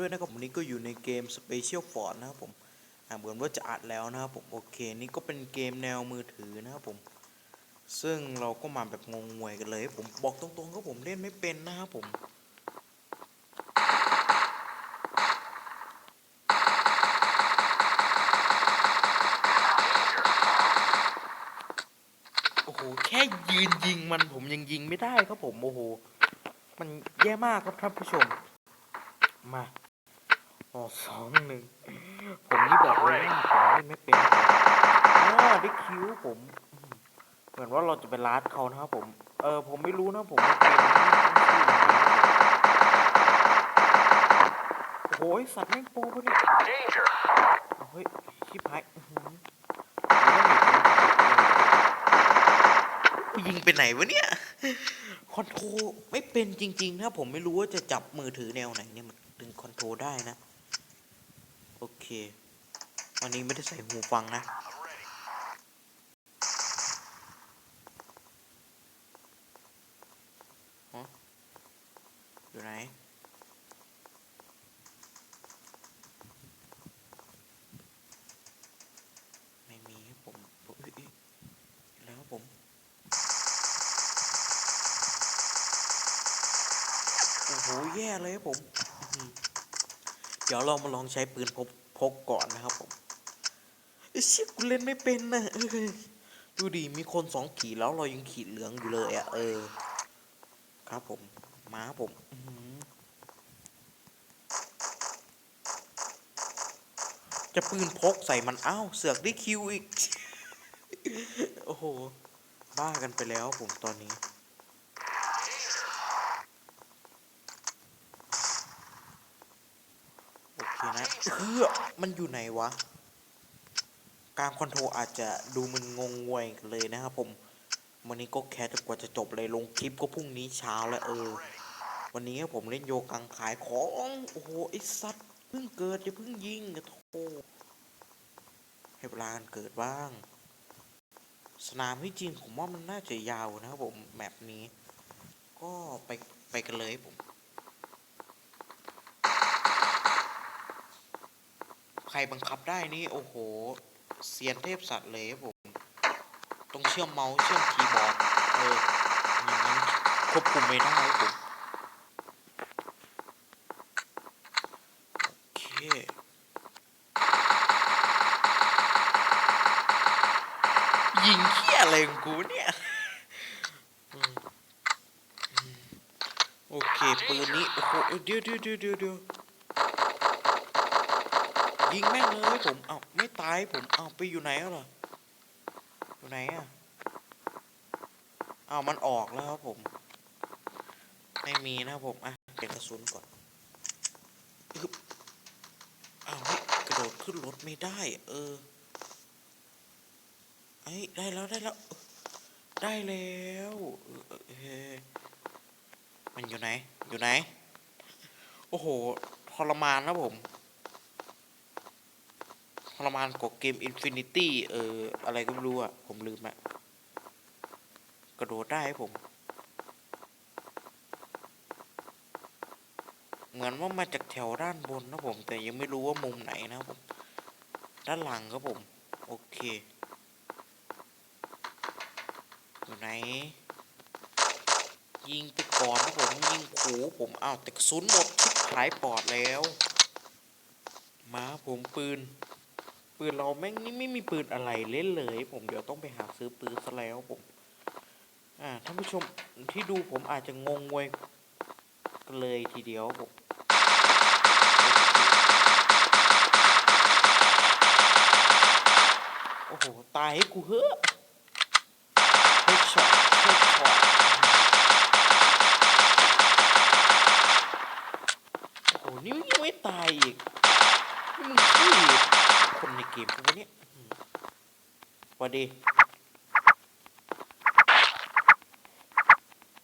ด้วยนะครับผมนี่ก็อยู่ในเกม Special f o r c นะครับผมอ่าเหมือนว่าจะอัดแล้วนะครับผมโอเคนี่ก็เป็นเกมแนวมือถือนะครับผม ซึ่งเราก็มาแบบงงงวยกันเลย ผมบอกตรงๆก็ผมเล่นไม่เป็นนะครับผมโอ้โหแค่ยืนยิงมันผมยังยิงไม่ได้ครับผมโอ้โห มันแย่มากครับท่านผู้ชม มา ออกสองหนึ่งผมนี่บอกเลยว่าผมเล่นไม่เป็นอ๋อได้คิวผม เหมือนว่าเราจะไปลาดเขานะครับผม เออผมไม่รู้นะผมว่เกมนี้มันชื่อยังไงโอ้โหไอ้สัตว์แม่งโปรปะเนี่ยเอาเฮ้ยชิบหายยิงไปไหนวะเนี่ย คอนโทรไม่เป็นจริงๆนะผมไม่รู้ว่าจะจับมือถือแนวไหนเนี่ยมันดึงคอนโทรได้นะ โอเค วันนี้ไม่ได้ใส่หูฟังนะอยู่ไหน ไม่มีครับผมเอ้ยแล้วผมโอ้โห แย่เลยครับผม ดี๋ยวเรามาลองใช้ปืนพกพกก่อนนะครับผมไอ้เชี่ยกูเล่นไม่เป็นนะดูดิมีคนสองขีดแล้วเรายังขีดเหลืองอยู่เลยอะเออ ครับผมมาผมจะปืนพกใส่มันอ้าวเสือกได้คิวอีก โอ้โห บ้ากันไปแล้วผมตอนนี้ นะเออมันอยู่ไหนวะ การคอนโทรอาจจะดูมันงงงวยกันเลยนะครับผม วันนี้ก็แค่จนกว่าจะจบเลยลงคลิปก็พรุ่งนี้เช้าแล้วเออ วันนี้ผมเล่นโยกังขายของ โอ้โหไอสัตว์เพิ่งเกิดจะเพิ่งยิงอะโธ่ให้เวลาเกิดบ้าง สนามที่จริงผมว่ามันน่าจะยาวนะครับผมแมปนี้ ก็ไปไปกันเลยผม ใครบังคับได้นี่โอ้โหเซียนเทพสัตว์เลยผมต้องเชื่อมเมาส์เชื่อมคีย์บอร์ดเอออย่างนั้นควบคุมไม่ได้ผมโอเคยิงเขี้ยอะไรของกูเนี่ยโอเคปืนนี้โอ้โหเดี๋ยวเดี๋ยวเดี๋ยวเดี๋ยวเดี๋ ยิงแม่งเลยผมเอ้าไม่ตายผมเอ้าไปอยู่ไหนแล้วล่ะอยู่ไหนอะอ้าวมันออกแล้วครับผม ไม่มีนะครับผมอะเก็บกระสุนก่อนอึ๊บอ้าวเฮ้ยกระโดดขึ้นรถไม่ได้ เออไอ้ยได้แล้วได้แล้ว ได้แล้วเออเออเออมันอยู่ไหน อยู่ไหน โอ้โหทรมานนะผม รมานกว่าเกม Infinity เออ อะไรก็ไม่รู้อะผมลืมอะกระโดดได้ผม เหมือนว่ามาจากแถวด้านบนนะผม แต่ยังไม่รู้ว่ามุมไหนนะผม ด้านหลังครับผม โอเค อยู่ไหน ยิงไปก่อนนะผม ยิงขู่ผมอ้าวแต่กระสุนหมดชิบหายปอดแล้ว มาผมปืน ปืนเราแม่งนี่ไม่มีปืนอะไรเล่นเลย ผมเดี๋ยวต้องไปหาซื้อปืนซะแล้วผม อ่าท่านผู้ชมที่ดูผมอาจจะงงงวยกันเลยทีเดียวผมโอ้โห ตายให้กูเฮ้อะเฮดช็อตเฮดช็อตโอ้โหนี่ยังไม่ตายอีกนี่มึงขี้ คนในเกมพวกนี้วัสดี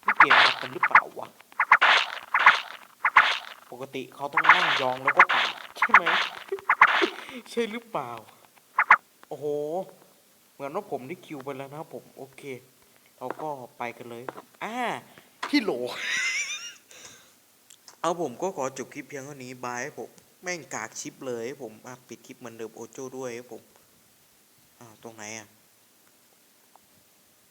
นี่เกมรักกันหรือเปล่าวะ ปกติเขาต้องนั่งยองแล้วก็ปาดใช่ไหม ใช่หรือเปล่า โอ้โห เหมือนว่าผมได้คิวไปแล้วนะครับผม โอเค เราก็ไปกันเลย อ่า พี่โหล เอาผมก็ขอจบคลิปเพียงเท่านี้ บายผม แม่งกากชิปเลยผมปิดคลิปเหมือนเดิมโอโจ้ด้วยครับผมอ้าวตรงไหนอะ